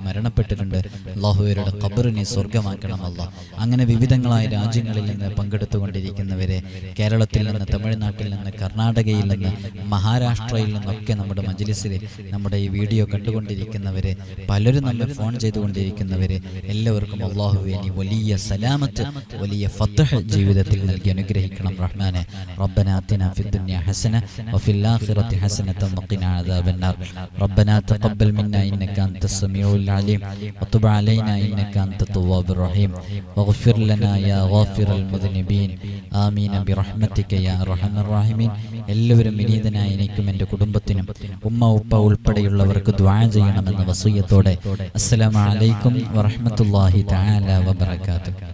മരണപ്പെട്ടിട്ടുണ്ട്. അള്ളാഹുവരുടെ ഖബറിനെ സ്വർഗമാക്കണം അല്ലോ അങ്ങനെ വിവിധങ്ങളായ രാജ്യങ്ങളിൽ നിന്ന് പങ്കെടുത്തുകൊണ്ടിരിക്കുന്നവരെ കേരളത്തിൽ നിന്ന് തമിഴ്നാട്ടിൽ നിന്ന് കർണാടകയിൽ നിന്ന് മഹാരാഷ്ട്രയിൽ നിന്നൊക്കെ നമ്മുടെ മജ്ലിസിൽ നമ്മുടെ ഈ വീഡിയോ കണ്ടുകൊണ്ടിരിക്കുന്നവരെ പലരും നമ്മെ ഫോൺ ചെയ്തുകൊണ്ടിരിക്കുന്നവരെ എല്ലാവർക്കും അള്ളാഹു ഇനി വലിയ സലാമത്ത് വലിയ ഫത്തഹ് ജീവിതത്തിൽ നൽകി അനുഗ്രഹിക്കണം റഹ്മാനെ. ربنا آتنا في الدنيا حسنة وفي الآخرة حسنة وقنا عذاب النار ربنا تقبل منا إنك أنت السميع العليم وتب علينا إنك أنت التواب الرحيم واغفر لنا يا غافر المذنبين ആമീന ബിറഹ്മത്തിക യാ അർഹമർ റഹീമീൻ എല്ലാവരും വിനീതനായ എനിക്കും എൻ്റെ കുടുംബത്തിനും ഉമ്മ ഉപ്പ ഉൾപ്പെടെയുള്ളവർക്ക് ദ്വാ ചെയ്യണമെന്ന വസൂയത്തോടെ അസ്സലാമു അലൈക്കും വറഹ്മത്തുള്ളാഹി തആല വബറകാതുഹു